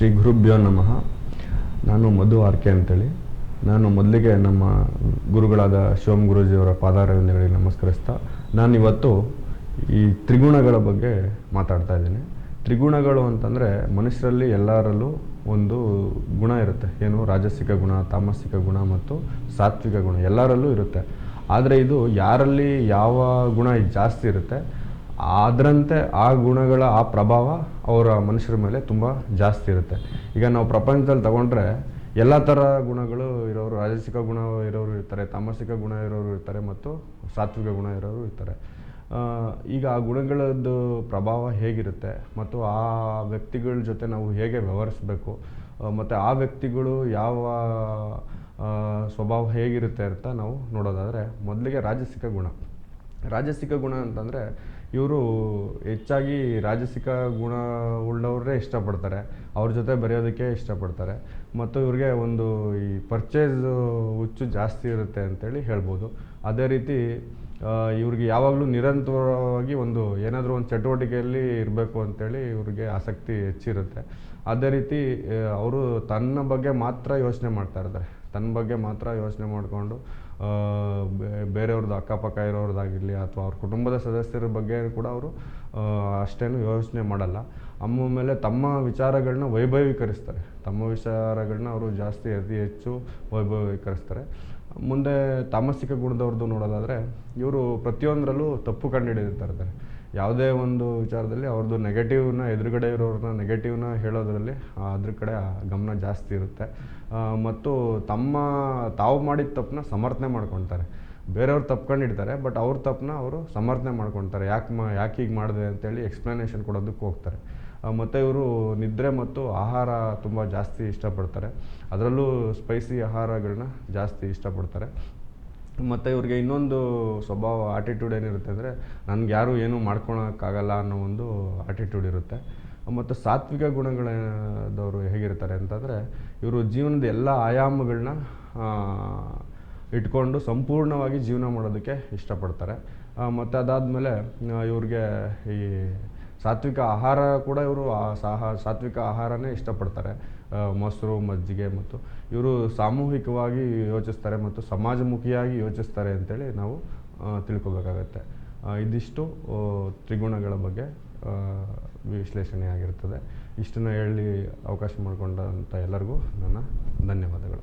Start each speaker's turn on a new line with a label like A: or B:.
A: ಶ್ರೀ ಗುರುಭ್ಯೋ ನಮಃ. ನಾನು ಮಧು ಆರ್ಕೆ ಅಂತೇಳಿ. ನಾನು ಮೊದಲಿಗೆ ನಮ್ಮ ಗುರುಗಳಾದ ಶಿವಮ್ ಗುರುಜಿಯವರ ಪಾದಾರವಿಂದಗಳಿಗೆ ನಮಸ್ಕರಿಸ್ತಾ ನಾನಿವತ್ತು ಈ ತ್ರಿಗುಣಗಳ ಬಗ್ಗೆ ಮಾತಾಡ್ತಾ ಇದ್ದೀನಿ. ತ್ರಿಗುಣಗಳು ಅಂತಂದರೆ ಮನುಷ್ಯರಲ್ಲಿ ಎಲ್ಲರಲ್ಲೂ ಒಂದು ಗುಣ ಇರುತ್ತೆ. ಏನು? ರಾಜಸಿಕ ಗುಣ, ತಾಮಸಿಕ ಗುಣ ಮತ್ತು ಸಾತ್ವಿಕ ಗುಣ ಎಲ್ಲರಲ್ಲೂ ಇರುತ್ತೆ. ಆದರೆ ಇದು ಯಾರಲ್ಲಿ ಯಾವ ಗುಣ ಜಾಸ್ತಿ ಇರುತ್ತೆ? ಅದರಂತೆ ಆ ಗುಣಗಳ, ಆ ಪ್ರಭಾವ ಅವರ ಮನುಷ್ಯರ ಮೇಲೆ ತುಂಬ ಜಾಸ್ತಿ ಇರುತ್ತೆ. ಈಗ ನಾವು ಪ್ರಪಂಚದಲ್ಲಿ ತಗೊಂಡ್ರೆ ಎಲ್ಲ ಥರ ಗುಣಗಳು ಇರೋರು, ರಾಜಸಿಕ ಗುಣ ಇರೋರು ಇರ್ತಾರೆ, ತಾಮಸಿಕ ಗುಣ ಇರೋರು ಇರ್ತಾರೆ ಮತ್ತು ಸಾತ್ವಿಕ ಗುಣ ಇರೋರು ಇರ್ತಾರೆ. ಈಗ ಆ ಗುಣಗಳದ್ದು ಪ್ರಭಾವ ಹೇಗಿರುತ್ತೆ ಮತ್ತು ಆ ವ್ಯಕ್ತಿಗಳ ಜೊತೆ ನಾವು ಹೇಗೆ ವ್ಯವಹರಿಸಬೇಕು? ಮತ್ತು ಆ ವ್ಯಕ್ತಿಗಳು ಯಾವ ಸ್ವಭಾವ ಹೇಗಿರುತ್ತೆ ಅಂತ ನಾವು ನೋಡೋದಾದರೆ ಮೊದಲಿಗೆ ರಾಜಸಿಕ ಗುಣ. ರಾಜಸಿಕ ಗುಣ ಅಂತಂದರೆ ಇವರು ಹೆಚ್ಚಾಗಿ ರಾಜಸಿಕ ಗುಣ ಉಳ್ಳವರೇ ಇಷ್ಟಪಡ್ತಾರೆ. ಅವ್ರ ಜೊತೆ ಬರೆಯೋದಕ್ಕೆ ಇಷ್ಟಪಡ್ತಾರೆ. ಮತ್ತು ಇವ್ರಿಗೆ ಒಂದು ಈ ಪರ್ಚೇಸ್ ಹುಚ್ಚು ಜಾಸ್ತಿ ಇರುತ್ತೆ ಅಂತೇಳಿ ಹೇಳ್ಬೋದು. ಅದೇ ರೀತಿ ಇವ್ರಿಗೆ ಯಾವಾಗಲೂ ನಿರಂತರವಾಗಿ ಒಂದು ಏನಾದರೂ ಒಂದು ಚಟುವಟಿಕೆಯಲ್ಲಿ ಇರಬೇಕು ಅಂತೇಳಿ ಇವ್ರಿಗೆ ಆಸಕ್ತಿ ಹೆಚ್ಚಿರುತ್ತೆ. ಅದೇ ರೀತಿ ಅವರು ತನ್ನ ಬಗ್ಗೆ ಮಾತ್ರ ಯೋಚನೆ ಮಾಡ್ತಾ ಇರ್ತಾರೆ. ತನ್ನ ಬಗ್ಗೆ ಮಾತ್ರ ಯೋಚನೆ ಮಾಡಿಕೊಂಡು ಬೇರೆಯವ್ರದ್ದು ಅಕ್ಕಪಕ್ಕ ಇರೋರ್ದಾಗಿರಲಿ ಅಥವಾ ಅವ್ರ ಕುಟುಂಬದ ಸದಸ್ಯರ ಬಗ್ಗೆ ಕೂಡ ಅವರು ಅಷ್ಟೇನು ಯೋಚನೆ ಮಾಡಲ್ಲ. ಅಮ್ಮ ಮೇಲೆ ತಮ್ಮ ವಿಚಾರಗಳನ್ನ ವೈಭವೀಕರಿಸ್ತಾರೆ. ತಮ್ಮ ವಿಚಾರಗಳನ್ನ ಅವರು ಜಾಸ್ತಿ ಅತಿ ಹೆಚ್ಚು ವೈಭವೀಕರಿಸ್ತಾರೆ. ಮುಂದೆ ತಾಮಸಿಕ ಗುಣದವ್ರದ್ದು ನೋಡೋದಾದರೆ, ಇವರು ಪ್ರತಿಯೊಂದರಲ್ಲೂ ತಪ್ಪು ಕಂಡುಹಿಡಿತಾ ಇರ್ತಾರೆ ಯಾವುದೇ ಒಂದು ವಿಚಾರದಲ್ಲಿ ಅವ್ರದ್ದು ನೆಗೆಟಿವ್ನ ಎದುರುಗಡೆ ಇರೋರನ್ನ ನೆಗೆಟಿವ್ನ ಹೇಳೋದರಲ್ಲಿ ಅದ್ರ ಕಡೆ ಗಮನ ಜಾಸ್ತಿ ಇರುತ್ತೆ. ಮತ್ತು ತಮ್ಮ, ತಾವು ಮಾಡಿದ ತಪ್ಪನ್ನ ಸಮರ್ಥನೆ ಮಾಡ್ಕೊತಾರೆ. ಬೇರೆಯವ್ರು ತಪ್ಕೊಂಡಿರ್ತಾರೆ, ಬಟ್ ಅವ್ರ ತಪ್ಪನ್ನ ಅವರು ಸಮರ್ಥನೆ ಮಾಡ್ಕೊತಾರೆ. ಯಾಕೆ ಮಾ, ಯಾಕೆ ಹೀಗೆ ಮಾಡಿದೆ ಅಂತೇಳಿ ಎಕ್ಸ್ಪ್ಲನೇಷನ್ ಕೊಡೋದಕ್ಕೆ ಹೋಗ್ತಾರೆ. ಮತ್ತು ಇವರು ನಿದ್ರೆ ಮತ್ತು ಆಹಾರ ತುಂಬ ಜಾಸ್ತಿ ಇಷ್ಟಪಡ್ತಾರೆ. ಅದರಲ್ಲೂ ಸ್ಪೈಸಿ ಆಹಾರಗಳನ್ನ ಜಾಸ್ತಿ ಇಷ್ಟಪಡ್ತಾರೆ. ಮತ್ತು ಇವ್ರಿಗೆ ಇನ್ನೊಂದು ಸ್ವಭಾವ ಆಟಿಟ್ಯೂಡ್ ಏನಿರುತ್ತೆ ಅಂದರೆ, ನನಗೆ ಯಾರೂ ಏನೂ ಮಾಡ್ಕೊಳೋಕ್ಕಾಗಲ್ಲ ಅನ್ನೋ ಒಂದು ಆಟಿಟ್ಯೂಡ್ ಇರುತ್ತೆ. ಮತ್ತು ಸಾತ್ವಿಕ ಗುಣಗಳದವರು ಹೇಗಿರ್ತಾರೆ ಅಂತಂದರೆ, ಇವರು ಜೀವನದ ಎಲ್ಲ ಆಯಾಮಗಳನ್ನ ಇಟ್ಕೊಂಡು ಸಂಪೂರ್ಣವಾಗಿ ಜೀವನ ಮಾಡೋದಕ್ಕೆ ಇಷ್ಟಪಡ್ತಾರೆ. ಮತ್ತು ಅದಾದಮೇಲೆ ಇವ್ರಿಗೆ ಈ ಸಾತ್ವಿಕ ಆಹಾರ ಕೂಡ ಇವರು ಸಾಹ, ಸಾತ್ವಿಕ ಆಹಾರನೇ ಇಷ್ಟಪಡ್ತಾರೆ. ಮೊಸರು, ಮಜ್ಜಿಗೆ ಮತ್ತು ಇವರು ಸಾಮೂಹಿಕವಾಗಿ ಯೋಚಿಸ್ತಾರೆ ಮತ್ತು ಸಮಾಜಮುಖಿಯಾಗಿ ಯೋಚಿಸ್ತಾರೆ ಅಂತೇಳಿ ನಾವು ತಿಳ್ಕೊಬೇಕಾಗತ್ತೆ. ಇದಿಷ್ಟು ತ್ರಿಗುಣಗಳ ಬಗ್ಗೆ ವಿಶ್ಲೇಷಣೆ ಆಗಿರ್ತದೆ. ಇಷ್ಟನ್ನು ಹೇಳಿ ಅವಕಾಶ ಮಾಡಿಕೊಂಡಂಥ ಎಲ್ಲರಿಗೂ ನನ್ನ ಧನ್ಯವಾದಗಳು.